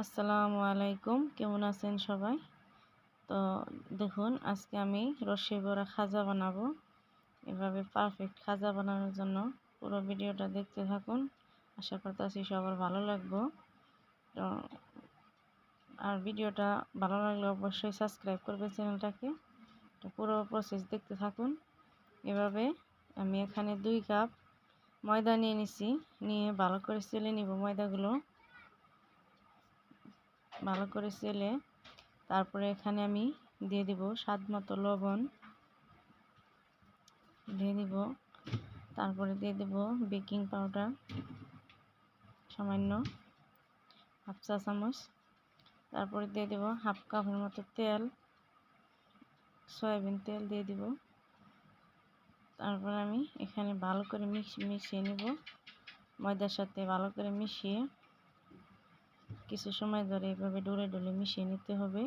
আসসালামু আলাইকুম। কেমন আছেন সবাই? তো দেখুন, আজকে আমি রসে বড়া খাজা বানাবো। এভাবে পারফেক্ট খাজা বানানোর জন্য পুরো ভিডিওটা দেখতে থাকুন। আশা করতেছি সবার ভালো লাগবো। তো আর ভিডিওটা ভালো লাগলে অবশ্যই সাবস্ক্রাইব করবে চ্যানেলটাকে। তো পুরো প্রসেস দেখতে থাকুন। এভাবে আমি এখানে দুই কাপ ময়দা নিয়ে নিছি। নিয়ে ভালো করে চেলে নিব ময়দাগুলো। ভালো করে চেলে তারপরে এখানে আমি দিয়ে দিব স্বাদ মতো লবণ। দিয়ে দিব, তারপরে দিয়ে দেব বেকিং পাউডার, সামান্য হাফ চা চামচ। তারপরে দিয়ে দেব হাফ কাপের মতো তেল, সয়াবিন তেল দিয়ে দিব। তারপর আমি এখানে ভালো করে মিশিয়ে নিব। ময়দার সাথে ভালো করে মিশিয়ে কিছু সময় ধরে এভাবে ডলে ডলে মিশিয়ে নিতে হবে।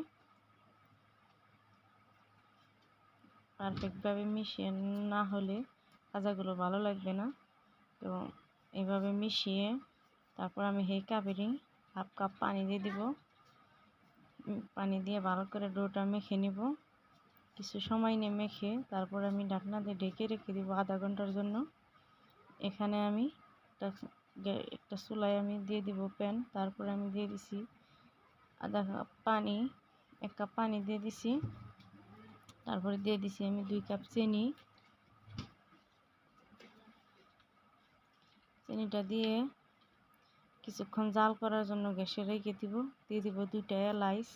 পারফেক্টভাবে মিশিয়ে না হলে খাজাগুলো ভালো লাগবে না। তো এভাবে মিশিয়ে তারপর আমি হেই কাপেরই হাফ কাপ পানি দিয়ে দিব। পানি দিয়ে ভালো করে ডোটা মেখে নিব। কিছু সময় নিয়ে মেখে তারপর আমি ঢাকনা দিয়ে ঢেকে রেখে দিব আধা ঘণ্টার জন্য। এখানে আমি একটা চুলায় আমি দিয়ে দিব প্যান, তারপরে আমি দিয়ে দিছি আধা কাপ পানি, এক কাপ পানি দিয়ে দিছি। তারপরে দিয়ে দিছি আমি দুই কাপ চিনি। চিনিটা দিয়ে কিছুক্ষণ জাল করার জন্য গ্যাসে রেখে দিব, দিয়ে দিব দুইটা এলাইচ।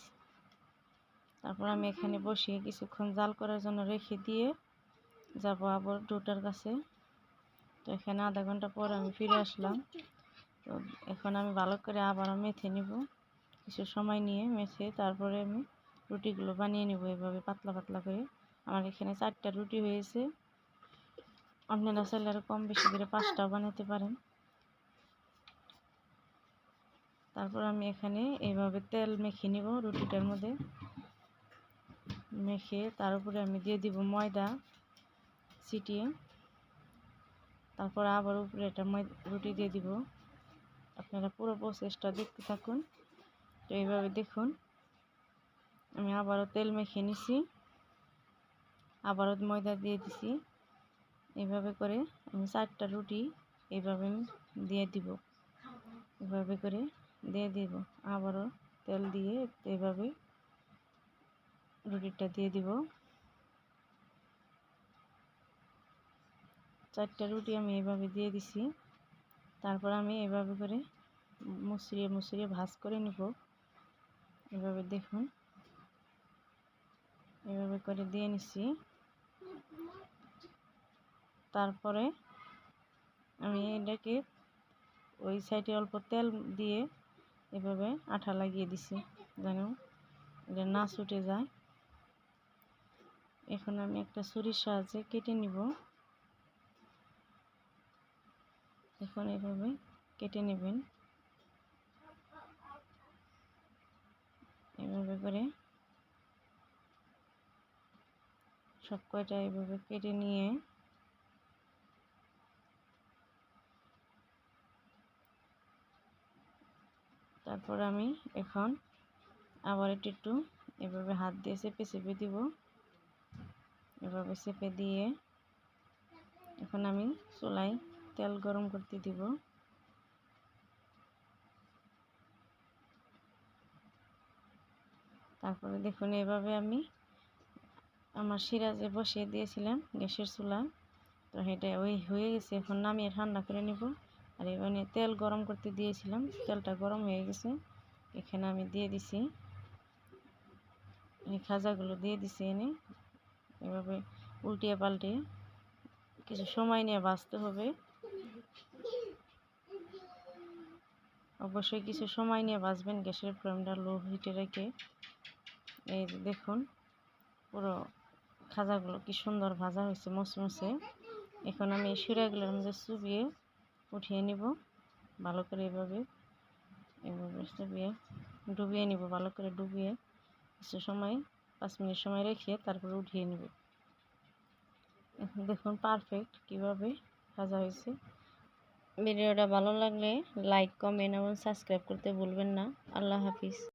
তারপর আমি এখানে বসিয়ে কিছুক্ষণ জাল করার জন্য রেখে দিয়ে যাব আবার ডোটার কাছে। তো এখানে আধা ঘণ্টা পর আমি ফিরে আসলাম। তো এখন আমি ভালো করে আবারও মেথে নিব। কিছু সময় নিয়ে মেথে তারপরে আমি রুটিগুলো বানিয়ে নেব এভাবে পাতলা পাতলা করে। আমার এখানে চারটা রুটি হয়েছে। আপনারা চাইলে আরও কম বেশি করে পাঁচটাও বানাতে পারেন। তারপর আমি এখানে এইভাবে তেল মেখে নিব রুটিটার মধ্যে। মেখে তার উপরে আমি দিয়ে দিব ময়দা, ছিটিয়ে। তারপর আবার উপরে এটা রুটি দিয়ে দিব। আপনারা পুরো প্রসেসটা দেখতে থাকুন। তো এইভাবে দেখুন। আমি আবারও তেল মেখে নিছি। আবারও ময়দা দিয়ে দিছি। এইভাবে করে আমি চারটা রুটি এইভাবে দিয়ে দিব। এভাবে করে দিয়ে দিব। আবারও তেল দিয়ে এইভাবে রুটিটা দিয়ে দিব। চারটা রুটি আমি এভাবে দিয়ে দিছি। তারপর আমি এভাবে করে মুসরিয়ে মুসরিয়ে ভাজ করে নিব। এভাবে দেখুন। এভাবে করে দিয়ে নিছি। তারপরে আমি এটাকে ওই সাইডে অল্প তেল দিয়ে এভাবে আঠা লাগিয়ে দিছি, যেন এটা না ছুটে যায়। এখন আমি একটা ছুরির সাহায্যে কেটে নিব। এখন এভাবে কেটে নেবেন। এভাবে করে সব কয়টা এভাবে কেটে নিয়ে তারপর আমি এখন আবার একটু একটু এভাবে হাত দিয়ে চেপে চেপে দিব। এভাবে চেপে দিয়ে এখন আমি চুলাই তেল গরম করতে দিব। তারপরে দেখুন, এভাবে আমি আমার সিরাজে বসিয়ে দিয়েছিলাম গ্যাসের চুলা। তো এটা ওই হয়ে গেছে, এখন নামিয়ে ঠান্ডা করে নিব। আর এখানে তেল গরম করতে দিয়েছিলাম, তেলটা গরম হয়ে গেছে। এখানে আমি দিয়ে দিছি। এই খাজাগুলো দিয়ে দিছি এনে। এভাবে উল্টিয়ে পাল্টিয়ে কিছু সময় নিয়ে বাঁচতে হবে। অবশ্যই কিছু সময় নিয়ে বাঁচবেন গ্যাসের ফ্লেমটা লো হিটে রেখে। এই দেখুন, পুরো খাজাগুলো কি সুন্দর ভাজা হয়েছে, মচমচে। এখন আমি এই শিরাগুলোর মধ্যে চুবিয়ে উঠিয়ে নিব, ভালো করে এভাবে এভাবে চুবিয়ে, ডুবিয়ে নিব, ভালো করে ডুবিয়ে কিছু সময়, পাঁচ মিনিট সময় রেখে তারপরে উঠিয়ে নিব। দেখুন পারফেক্ট কীভাবে ভাজা হয়েছে। ভিডিওটা ভালো লাগলে লাইক কমেন্ট এবং সাবস্ক্রাইব করতে ভুলবেন না। আল্লাহ হাফিজ।